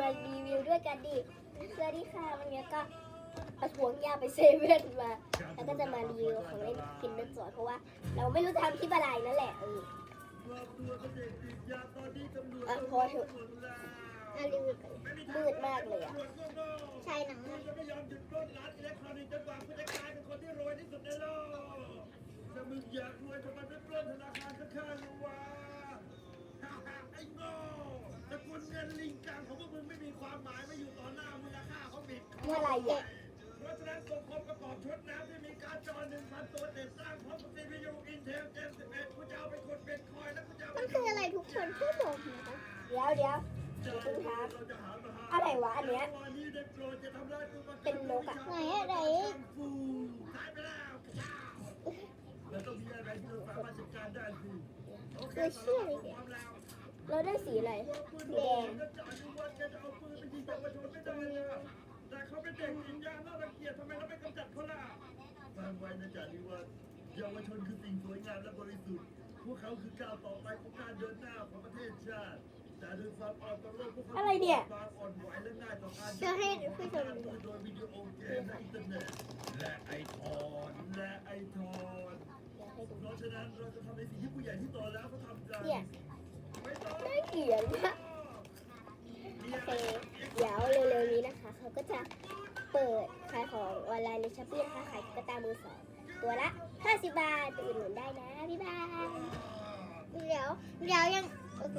มารีวิวด้วยกันดิสวัสดีค่ะวันนี้ก็เอาห่วงยาไปเซเว่นมา แล้วก็จะมารีวิวของเล่นกินเป็นสวนเพราะว่า เราไม่รู้จะทำคลิปอะไรนั่นแหละเอออะพอเถอะอะรีวิวกันมืดมากเลยอะใช่หนังมากจะมึงอยากรวยทำไมไม่ปล้นธนาคารข้างๆวะฮ่าฮ่าไอ้โง่ตระกูล เงินลิงกังของพวกมึงไม่มีความหมายไม่อยู่ต่อหน้ามูลค่าเขาบิดเมื่อไหรอะ เพราะฉะนั้นส่งครบกระป๋องชุดน้ำที่มีการ์ดจอ1,000ตัวติดตั้งพร้อมกับ CPU Intel Gen 11กูจะเอาไปกดเป็นคอยแล้วกูจะเอามันคืออะไรทุกคนช่วยบอกหน่อยนะเดี๋ยวเดี๋ยวเดี๋ยวคุณครับ อะไรวะอันเนี้ยเป็นนกอะ ไหนอะไรหายไปแล้วแล้วต้องมีอะไรที่เราสามารถจัดการได้สิโอเคคือเชื่อเลยพร้อมแล้ว เราได้สีอะไรสีแดงแต่เขาเป็นเด็กหญิงยาน่ารังเกียจทำไมเราไม่กำจัดเขาล่ะฟังไว้นะจ๊ะนิวัฒน์เยาวชนคือสิ่งสวยงามและบริสุทธิ์ พวกเขาคือก้าวต่อไปของการเดินหน้าของประเทศชาติแต่ด้วยความอ่อนต่อโลกพวกเขาอะไรเนี่ยความอ่อนไหวและง่ายต่อการจะให้ผู้ชมดูโดยวิดีโอเกมและอินเทอร์เน็ตและไอทอนและไอทอนเดี๋ยวให้ดูเพราะฉะนั้นเราจะทำในสิ่งที่ผู้ใหญ่ที่โตแล้วเขาทำกัน เขียนว่าโอเคเดี๋ยวเร็วๆนี้นะคะ เขาก็จะเปิดขายของออนไลน์ในช้อปปี้นะคะขายตุ๊กตามือสองตัวละ 50 บาทไปอุดหนุนได้นะ บ๊ายบาย เดี๋ยว เดี๋ยวยังโอเค